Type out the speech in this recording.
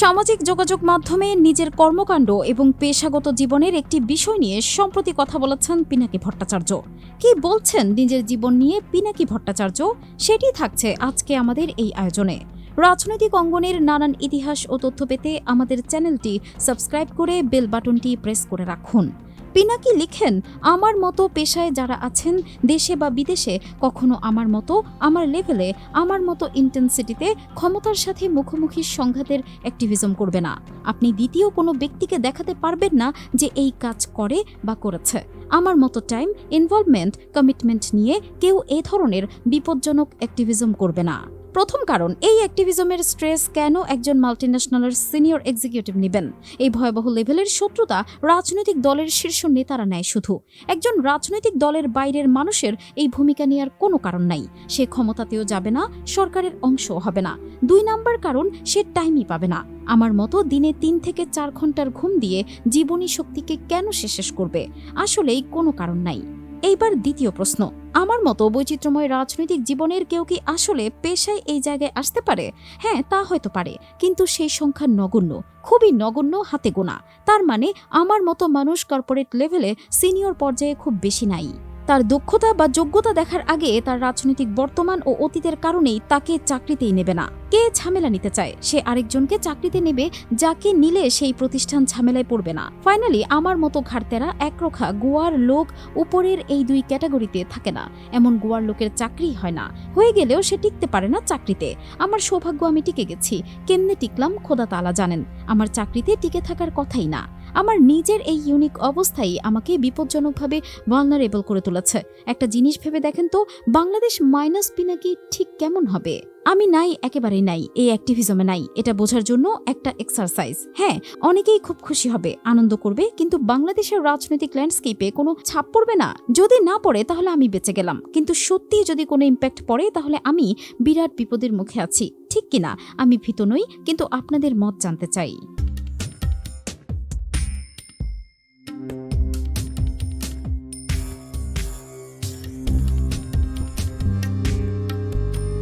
সামাজিক যোগাযোগ মাধ্যমে নিজের কর্মকাণ্ড এবং পেশাগত জীবনের একটি বিষয় নিয়ে সম্প্রতি কথা বলেছেন পিনাকি ভট্টাচার্য। কি বলছেন নিজের জীবন নিয়ে পিনাকি ভট্টাচার্য? সেটি থাকছে আজকে আমাদের এই আয়োজনে। রাজনৈতিক অঙ্গনের নানান ইতিহাস ও তথ্য পেতে আমাদের চ্যানেলটি সাবস্ক্রাইব করে বেল বাটনটি প্রেস করে রাখুন। পিনাকি লিখেন, আমার মতো পেশায় যারা আছেন, দেশে বা বিদেশে, কখনো আমার মতো, আমার লেভেলে আমার মতো ইন্টেন্সিটিতে ক্ষমতার সাথে মুখোমুখি সংঘাতের অ্যাক্টিভিজম করবে না। আপনি দ্বিতীয় কোনো ব্যক্তিকে দেখাতে পারবেন না যে এই কাজ করে বা করেছে। আমার মতো টাইম ইনভলভমেন্ট কমিটমেন্ট নিয়ে কেউ এ ধরনের বিপজ্জনক অ্যাক্টিভিজম করবে না। প্রথম কারণ, এই অ্যাক্টিভিজমের স্ট্রেস কেন একজন মাল্টিন্যাশনালের সিনিয়র এক্সিকিউটিভ নেবেন? এই ভয়াবহ লেভেলের শত্রুতা রাজনৈতিক দলের শীর্ষ নেতারা নেয় শুধু। একজন রাজনৈতিক দলের বাইরের মানুষের এই ভূমিকা নেওয়ার কোনো কারণ নাই। সে ক্ষমতাতেও যাবে না, সরকারের অংশও হবে না। দুই নাম্বার কারণ, সে টাইমই পাবে না। আমার মতো দিনে তিন থেকে চার ঘণ্টার ঘুম দিয়ে জীবনী শক্তিকে কেন সে শেষ করবে? আসলেই কোনো কারণ নাই। এইবার দ্বিতীয় প্রশ্ন। আমার মতো বৈচিত্র্যময় রাজনৈতিক জীবনের কেউ কি আসলে পেশায় এই জায়গায় আসতে পারে? হ্যাঁ তা হয়তো পারে। কিন্তু সেই সংখ্যা নগণ্য, খুবই নগণ্য হাতে গোনা। তার মানে আমার মতো মানুষ কর্পোরেট লেভেলে সিনিয়র পর্যায়ে খুব বেশি নাই। তার দক্ষতা বা যোগ্যতা দেখার আগে তার রাজনৈতিক বর্তমান ও অতীতের কারণেই তাকে চাকরিতেই নেবে না। কে ঝামেলা নিতে চায়? সে আরেকজনকে চাকরিতে নেবে যাকে নিলে সেই প্রতিষ্ঠান ঝামেলায় পড়বে না। ফাইনালি আমার মতো ঘাটতেরা একরোখা গোয়ার লোক উপরের এই দুই ক্যাটাগরিতে থাকে না। এমন গোয়ার লোকের চাকরি হয় না। হয়ে গেলেও সে টিকতে পারে না চাকরিতে। আমার সৌভাগ্য আমি টিকে গেছি। কেমনে টিকলাম খোদা তালা জানেন। আমার চাকরিতে টিকে থাকার কথাই না। আমার নিজের এই ইউনিক অবস্থাই আমাকে বিপজ্জনকভাবে ভালনারেবল করে তুলেছে। একটা জিনিস ভেবে দেখেন তো, বাংলাদেশ মাইনাস পিনাকি ঠিক কেমন হবে? আমি নাই, একেবারেই নাই, এই অ্যাক্টিভিজমে নাই, এটা বোঝার জন্য একটা এক্সারসাইজ হ্যাঁ অনেকেই খুব খুশি হবে, আনন্দ করবে, কিন্তু বাংলাদেশের রাজনৈতিক ল্যান্ডস্কেপে কোনো ছাপ পড়বে না। যদি না পড়ে, তাহলে আমি বেঁচে গেলাম। কিন্তু সত্যিই যদি কোনো ইম্প্যাক্ট পড়ে, তাহলে আমি বিরাট বিপদের মুখে আছি। ঠিক কিনা? আমি ভীত নই, কিন্তু আপনাদের মত জানতে চাই।